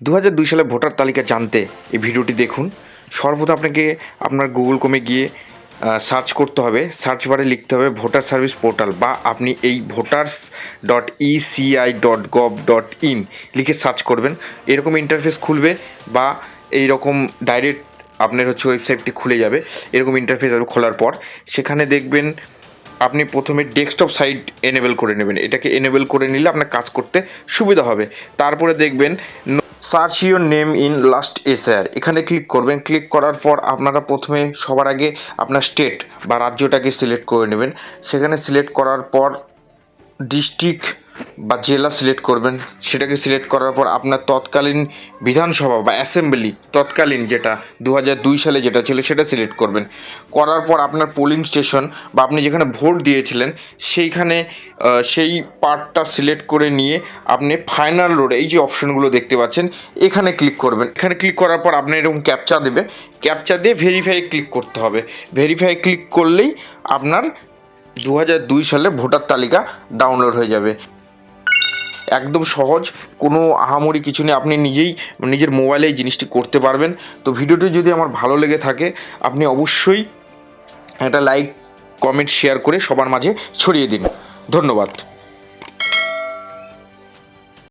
দু দুই সালে ভোটার তালিকা জানতে এই ভিডিওটি দেখুন। সর্বদা আপনাকে আপনার গুগল কমে গিয়ে সার্চ করতে হবে। সার্চ বারে লিখতে হবে ভোটার সার্ভিস পোর্টাল বা আপনি এই voters dot ECI dot gov dot in লিখে সার্চ করবেন। এরকম ইন্টারফেস খুলবে বা এই রকম ডাইরেক্ট আপনার হচ্ছে ওয়েবসাইটটি খুলে যাবে। এরকম ইন্টারফেস খোলার পর সেখানে দেখবেন আপনি প্রথমে ডেস্কটপ সাইট এনেবেল করে নেবেন। এটাকে এনেবেল করে নিলে আপনার কাজ করতে সুবিধা হবে। তারপরে দেখবেন search your name in last SR এখানে ক্লিক করবেন। ক্লিক করার পর আপনারা প্রথমে সবার আগে আপনার স্টেট বা রাজ্যটাকে সিলেক্ট করে নেবেন। সেখানে সিলেক্ট করার পর ডিস্ট্রিক্ট বা জেলা সিলেক্ট করবেন, সেটাকে সিলেক্ট করার পর আপনার তৎকালীন বিধানসভা বা অ্যাসেম্বলি তৎকালীন যেটা দু দুই সালে যেটা ছিল সেটা সিলেক্ট করবেন। করার পর আপনার পোলিং স্টেশন বা আপনি যেখানে ভোট দিয়েছিলেন, সেইখানে সেই পার্টটা সিলেক্ট করে নিয়ে আপনি ফাইনাল রোড এই যে অপশনগুলো দেখতে পাচ্ছেন, এখানে ক্লিক করবেন। এখানে ক্লিক করার পর আপনার এরকম ক্যাপচা দেবে। ক্যাপচা দিয়ে ভেরিফাই ক্লিক করতে হবে। ভেরিফাই ক্লিক করলেই আপনার দু হাজার দুই সালে ভোটার তালিকা ডাউনলোড হয়ে যাবে। একদম সহজ। কোনো আহামরি কিছু নেই। আপনি নিজেই, নিজের মোবাইলে এই জিনিসটি করতে পারবেন। তো ভিডিওটি যদি আমার ভালো লেগে থাকে, আপনি অবশ্যই একটা লাইক, কমেন্ট, শেয়ার করে সবার মাঝে ছড়িয়ে দিন। ধন্যবাদ।